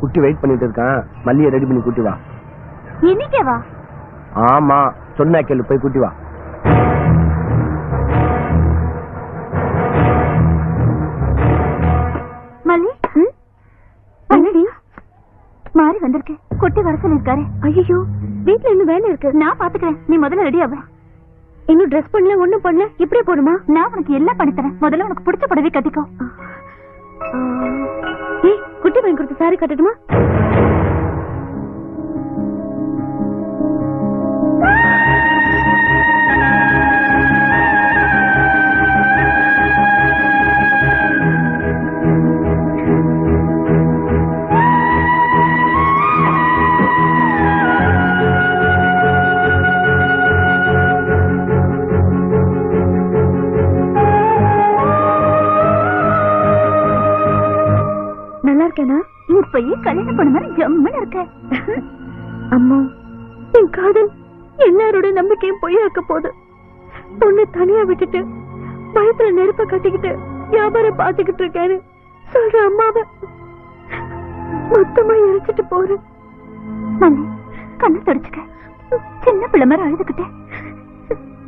குட்டி வெயிட் பண்ணிட்டு இருக்கான். மல்லியை ரெடி பண்ணி கூட்டி வா. இன்னைக்கே வா. ஆமா சொன்னா கேளு போய் கூட்டி வா. மல்லி? மாறி வந்திருக்கேன் குட்டி வர சொல்லிருக்காரு ஐயோ வீட்ல இன்னும் வேலை இருக்கு. நான் பாத்துக்கிறேன். நீ முதல்ல ரெடி ஆவ. இன்னும் ட்ரெஸ் பண்ணல ஒண்ணும் பண்ணல. இப்படியே போடுமா நான் உனக்கு எல்லாம் பண்ணி தரேன். முதல்ல உனக்கு பிடிச்ச புடவை கட்டிக்கோ. ஏய் குட்டி வாங்கி கொடுத்த சாரி கட்டட்டுமா இருக்கேனா இப்பயே கல்யாணம் பண்ண மாதிரி ஜம்முன்னு இருக்க. அம்மா என் காதல் எல்லாரோட நம்பிக்கையும் பொய்யாக்க போகுது. பொண்ணு தனியா விட்டுட்டு பயத்துல நெருப்ப கட்டிக்கிட்டு வியாபாரம் பாத்துக்கிட்டு இருக்காரு. சொல்ற அம்மாவ மொத்தமா எரிச்சிட்டு போறேன். கண்ணு தொடச்சுக்க. சின்ன பிள்ளை மாதிரி அழுதுகிட்டே.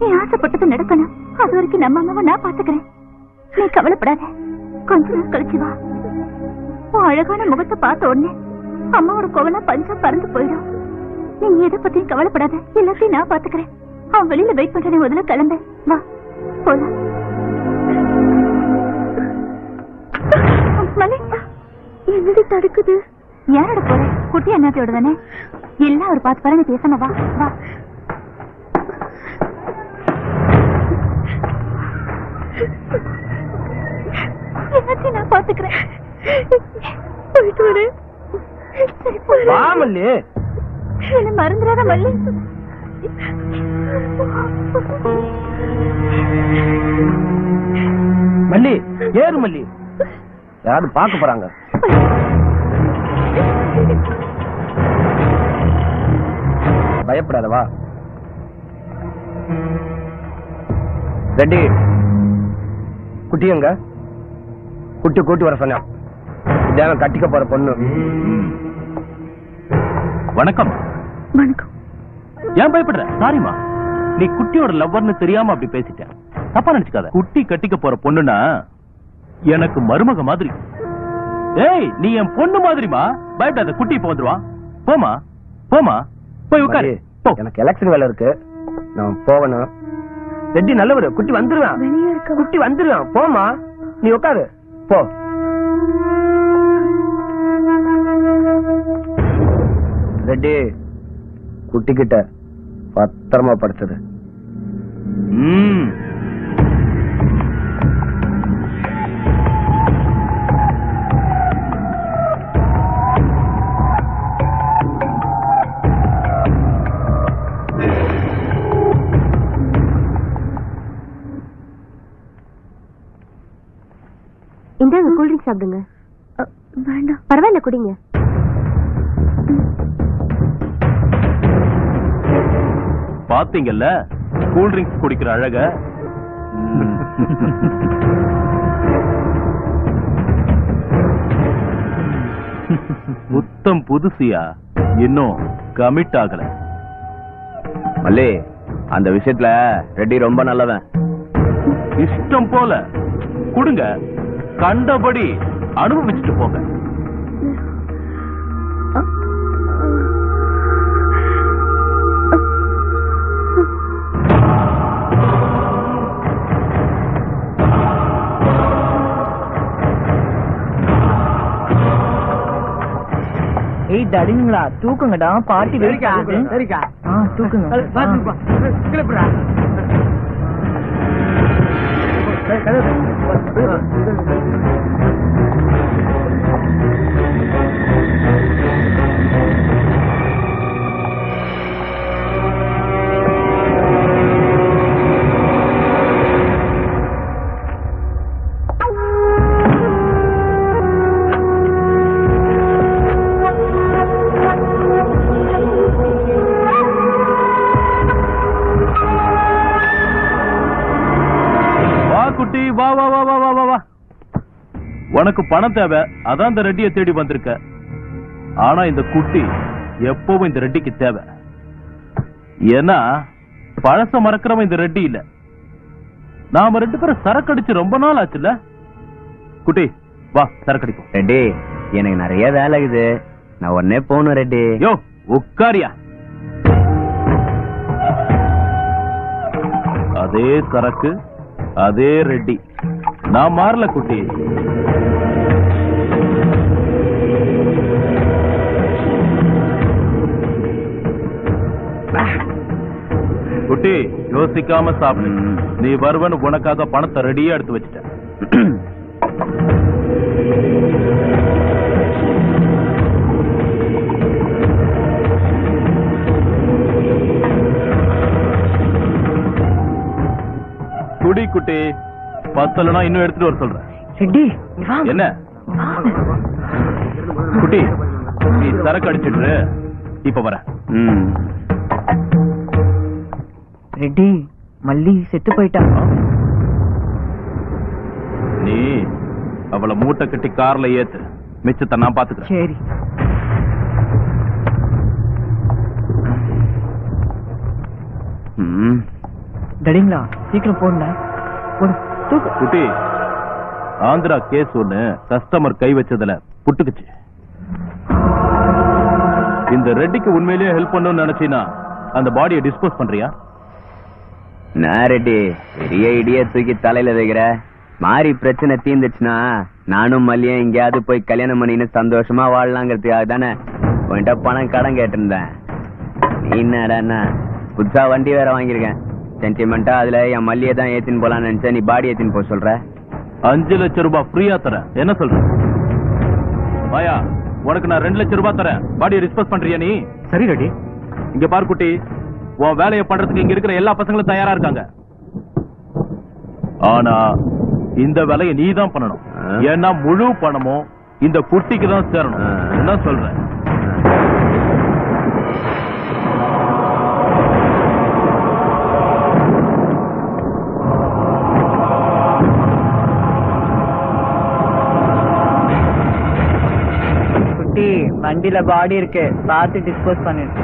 நீ ஆசைப்பட்டது நடக்கணும். அது வரைக்கும் நம்ம அம்மாவை நான் பாத்துக்கிறேன் நீ கவலைப்படாத. கொஞ்ச நாள் கழிச்சு வா. உன் அழகான முகத்தை பார்த்த உடனே அம்மாவோட கோவலாம் பஞ்சா பறந்து போயிடும். நீ எதை பத்தியும் கவலைப்படாத. எல்லாத்தையும் நான் பாத்துக்கிறேன் அவன் வெளியில வெயிட் பண்ற நீ முதல்ல கிளம்பு. வா. போலாம். என்னடி தடுக்குது? யாரோட போற? குட்டி அண்ணாத்தையோட தானே? எல்லாம் ஒரு பார்த்து பாருங்க பேசாம வா. வா. எல்லாத்தையும் நான் பாத்துக்கிறேன் போயிட்டு வரேன். வா. மல்லி. என்ன மறந்துடாத மல்லி. மல்லி ஏறு மல்லி. யாரும் பார்க்க போறாங்க? பயப்படாத வா ரெடி. குட்டி எங்க? குட்டி கூட்டி வர சொன்னேன். இதான் கட்டிக்க போற பொண்ணு. வணக்கம். வணக்கம். ஏன் பயப்படுற? சாரிமா நீ குட்டியோட லவ்வர்னு தெரியாம அப்படி பேசிட்ட. தப்பா நினைச்சுக்காத. குட்டி கட்டிக்க போற பொண்ணுனா எனக்கு மருமக மாதிரி. ஏய் நீ என் பொண்ணு மாதிரிமா? பயப்படாத குட்டி இப்ப வந்துருவான் போமா போமா போய் உட்காரு. எனக்கு எலெக்ஷன் வேலை இருக்கு. நான் போகணும். ரெட்டி நல்லவரு குட்டி வந்துருவான். குட்டி வந்துருவான். போமா நீ உட்காரு. போ. ரெட்டி குட்டி கிட்ட பத்திரமா படுத்தது ம். இந்தாங்க கூல் ட்ரிங்க் சாப்பிடுங்க. வேண்டாம். பரவாயில்ல குடிங்க. பாத்தீங்கல்ல கூல் ட்ரிங்க்ஸ் குடிக்கிற அழக? ம். புத்தம் புதுசியா? இன்னும் கமிட் ஆகல. மல்லி அந்த விஷயத்துல ரெட்டி ரொம்ப நல்லவன். இஷ்டம் போல. கொடுங்க. கண்டபடி அனுபவிச்சுட்டு போங்க. ஏய் தடிங்களா தூக்குங்கடா. பாட்டி வெயிட் சரிக்கா ஆ தூக்குங்க. வா வா வா வா வா வா வா. உனக்கு பணம் தேவை அதான் இந்த ரெட்டியை தேடி வந்திருக்க. ஆனா இந்த குட்டி எப்பவும் இந்த ரெட்டிக்கு தேவை. ஏன்னா பழச மறக்கிறவன் இந்த ரெட்டி இல்ல. நாம ரெண்டு பேரும் சரக்கு அடிச்சு ரொம்ப நாள் ஆச்சுல்ல? குட்டி வா சரக்கு அடிப்போம். ரெட்டி எனக்கு நிறைய வேலை இருக்குது. நான் உடனே போகணும் ரெட்டி. யோ உட்காரியா? அதே சரக்கு அதே ரெட்டி. நான் மாறல குட்டி. குட்டி யோசிக்காம சாப்பிடு. நீ வருவன்னு உனக்காக பணத்தை ரெடியா எடுத்து வச்சிட்ட குடி குட்டி. பத்தலனா இன்னும் எடுத்துட்டு வர சொல்றேன். ரெட்டி வா என்ன? குட்டி நீ சரக்கு அடிச்சிட்டு இப்ப வர ரெட்டி மல்லி செத்து போயிட்டா. நீ அவளை மூட்டை கட்டி கார்ல ஏத்து. மிச்சத்தை நான் பாத்துக்கிறேன். சரி. ம். டடிங்களா சீக்கிரம் போடுங்க போடு. தூக்கு. குட்டி ஆந்திரா கேஸ் ஒண்ணு கஸ்டமர் கை வச்சதுல புட்டுக்குச்சு. இந்த ரெட்டிக்கு உண்மையிலேயே ஹெல்ப் பண்ணணும்னு நினைச்சீனா அந்த பாடியை டிஸ்போஸ் பண்றியா? நான் ரெட்டி பெரிய இடிய தூக்கி தலையில வைக்கிற? மாறி பிரச்சனை தீந்துச்சுன்னா நானும் மல்லியும் எங்கேயாவது போய் கல்யாணம் பண்ணின்னு சந்தோஷமா வாழலாங்கிறதுக்காக தானே உன்கிட்ட பணம் கடன் கேட்டிருந்தேன். நீ என்னடா புதுசா வண்டி வேற வாங்கியிருக்கேன். சென்டிமெண்டா அதுல என் மல்லியை தான் ஏத்தின்னு போலான்னு நினைச்சா நீ பாடி ஏத்தின்னு போக சொல்ற? அஞ்சு லட்சம் ரூபாய் ஃப்ரீயா தரேன் என்ன சொல்ற? வாயா உனக்கு நான் ரெண்டு லட்சம் ரூபாய் தரேன். பாடியை டிஸ்போஸ் பண்றியா நீ? சரி ரெட்டி இங்க பாரு குட்டி. உன் வேலையை பண்றதுக்கு இங்க இருக்கிற எல்லா பசங்களும் தயாரா இருக்காங்க. ஆனா இந்த வேலையை நீ தான் பண்ணணும். ஏன்னா முழு பணமும் இந்த குட்டிக்கு தான் சேரணும். என்ன சொல்றேன் வண்டியில பாடி இருக்கு. பார்த்து டிஸ்போஸ் பண்ணிடு